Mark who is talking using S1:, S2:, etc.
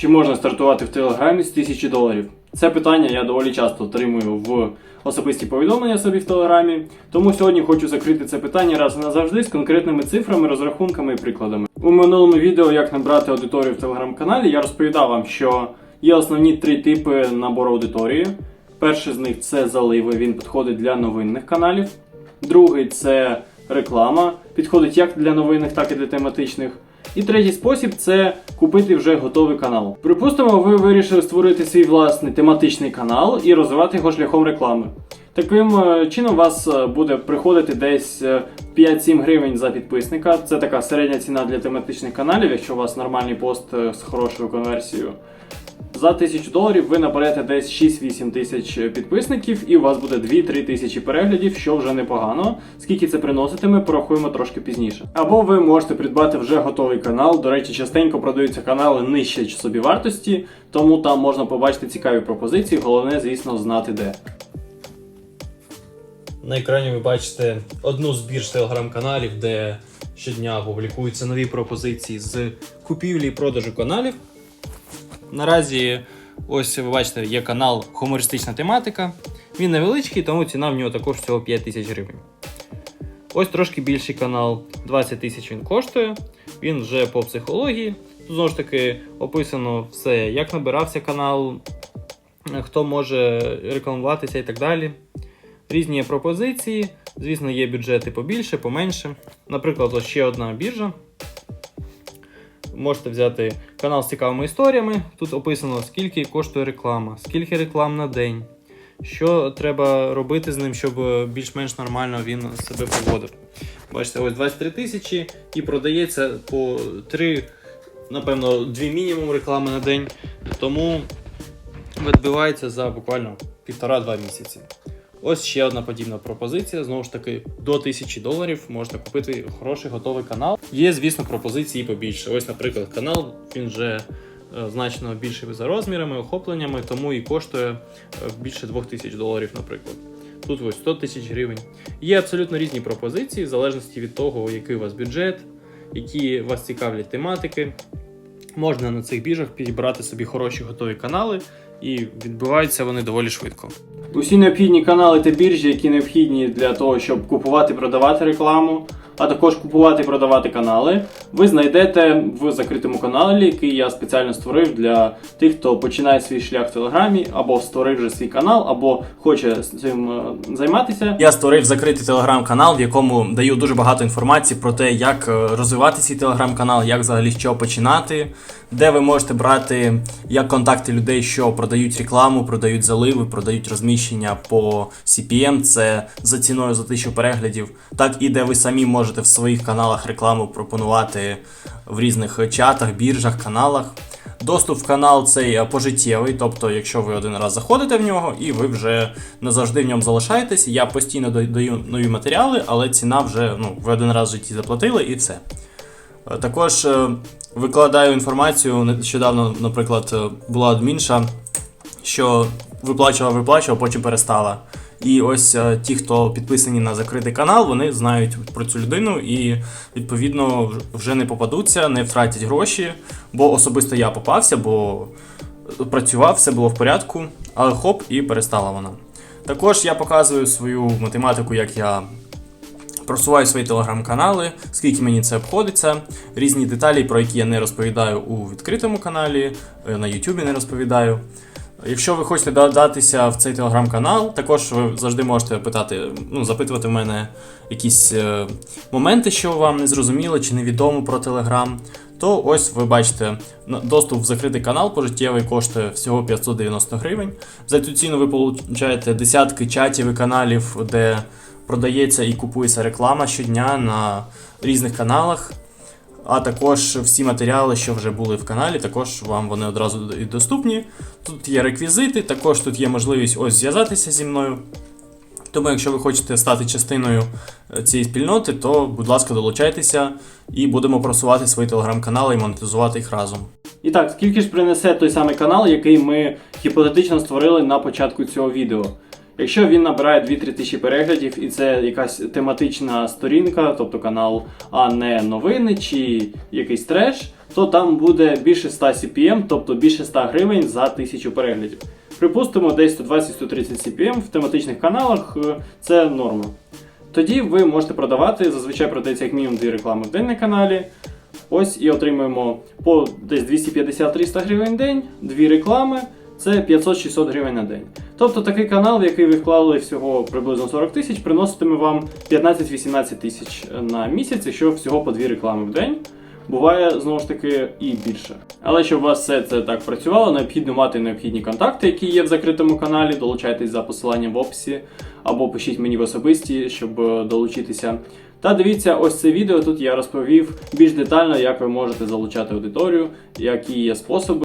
S1: Чи можна стартувати в Телеграмі з 1000 доларів? Це питання я доволі часто отримую в особисті повідомлення собі в Телеграмі. Тому сьогодні хочу закрити це питання раз і назавжди з конкретними цифрами, розрахунками і прикладами. У минулому відео, як набрати аудиторію в телеграм-каналі, я розповідав вам, що є основні три типи набору аудиторії. Перший з них це заливи, він підходить для новинних каналів. Другий це реклама, підходить як для новинних, так і для тематичних. І третій спосіб це купити вже готовий канал. Припустимо, ви вирішили створити свій власний тематичний канал і розвивати його шляхом реклами. Таким е, чином у вас е, буде приходити десь е, 5-7 гривень за підписника. Це така середня ціна для тематичних каналів, якщо у вас нормальний пост е, з хорошою конверсією. За 1000 доларів ви наберете десь 6-8 тисяч підписників, і у вас буде 2-3 тисячі переглядів, що вже непогано. Скільки це приноситиме, порахуємо трошки пізніше. Або ви можете придбати вже готовий канал. До речі, частенько продаються канали нижче собівартості, тому там можна побачити цікаві пропозиції. Головне, звісно, знати де.
S2: На екрані ви бачите одну з бірж телеграм-каналів, де щодня публікуються нові пропозиції з купівлі і продажу каналів. Наразі, ось ви бачите, є канал Хумористична тематика. Він невеличкий, тому ціна в нього також всього 5 тисяч гривень. Ось трошки більший канал, 20 тисяч він коштує. Він вже по психології. Тут знову ж таки описано все, як набирався канал, хто може рекламуватися і так далі. Різні пропозиції. Звісно, є бюджети побільше, поменше. Наприклад, ще одна біржа. Можете взяти канал з цікавими історіями. Тут описано, скільки коштує реклама, скільки реклам на день, що треба робити з ним, щоб е, більш-менш нормально він себе поводив. Бачите, ось 23 тисячі і продається по 3, напевно, 2 мінімум реклами на день. Тому відбивається за буквально півтора-два місяці. Ось ще одна подібна пропозиція. Знову ж таки, до 1000 доларів можна купити хороший готовий канал. Є, звісно, пропозиції побільше. Ось, наприклад, канал він вже е, значно більший за розмірами, охопленнями, тому і коштує е, більше 2000 доларів, наприклад. Тут ось 100 тисяч гривень. Є абсолютно різні пропозиції, в залежності від того, який у вас бюджет, які вас цікавлять тематики. Можна на цих біржах підібрати собі хороші готові канали, і відбуваються вони доволі швидко.
S1: Усі необхідні канали та біржі, які необхідні для того, щоб купувати продавати рекламу, а також купувати і продавати канали, ви знайдете в закритому каналі, який я спеціально створив для тих, хто починає свій шлях в Телеграмі, або створив вже свій канал, або хоче цим е, займатися.
S3: Я створив закритий телеграм-канал, в якому даю дуже багато інформації про те, як е, розвивати свій телеграм-канал, як взагалі з чого починати, де ви можете брати як контакти людей, що продають рекламу, продають заливи, продають розміщення по CPM, це за ціною за тисячу переглядів, так і де ви самі можете в своїх каналах рекламу пропонувати в різних чатах, біржах, каналах. Доступ в канал цей е, пожиттєвий, тобто, якщо ви один раз заходите в нього і ви вже назавжди в ньому залишаєтесь. Я постійно даю нові матеріали, але ціна вже ну, ви один раз в житті заплатили і все. Е, Також е, викладаю інформацію. Нещодавно, наприклад, була адмінша, що виплачувала, виплачувала, потім перестала. І ось е, ті, хто підписані на закритий канал, вони знають про цю людину і відповідно вже не попадуться, не втратять гроші. Бо особисто я попався, бо працював, все було в порядку, але хоп, і перестала вона. Також я показую свою математику, як я просуваю свої телеграм-канали, скільки мені це обходиться, різні деталі, про які я не розповідаю у відкритому каналі, е, на Ютубі не розповідаю. Якщо ви хочете додатися в цей телеграм-канал, також ви завжди можете питати, ну, запитувати в мене якісь е, моменти, що вам не зрозуміло чи невідомо про телеграм. То ось ви бачите, доступ в закритий канал пожиттєвий коштує всього 590 гривень. За цю ціну ви получаєте десятки чатів і каналів, де продається і купується реклама щодня на різних каналах. А також всі матеріали, що вже були в каналі, також вам вони одразу і доступні. Тут є реквізити, також тут є можливість ось зв'язатися зі мною. Тому, якщо ви хочете стати частиною е, цієї спільноти, то, будь ласка, долучайтеся і будемо просувати свої телеграм-канали і монетизувати їх разом.
S1: І так, скільки ж принесе той самий канал, який ми гіпотетично створили на початку цього відео? Якщо він набирає 2-3 тисячі переглядів і це якась тематична сторінка, тобто канал, а не новини чи якийсь треш, то там буде більше 100 CPM, тобто більше 100 гривень за 1000 переглядів. Припустимо, десь 120-130 CPM в тематичних каналах е, це норма. Тоді ви можете продавати, зазвичай продається як мінімум 2 реклами в день на каналі. Ось і отримуємо по десь 250-300 гривень в день, дві реклами. Це 500-600 гривень на день. Тобто такий канал, в який ви вклали всього приблизно 40 тисяч, приноситиме вам 15-18 тисяч на місяць, якщо всього по дві реклами в день. Буває знову ж таки і більше. Але щоб у вас все це так працювало, необхідно мати необхідні контакти, які є в закритому каналі. Долучайтесь за посиланням в описі або пишіть мені в особисті, щоб е, долучитися. Та дивіться ось це відео. Тут я розповів більш детально, як ви можете залучати аудиторію, які є способи.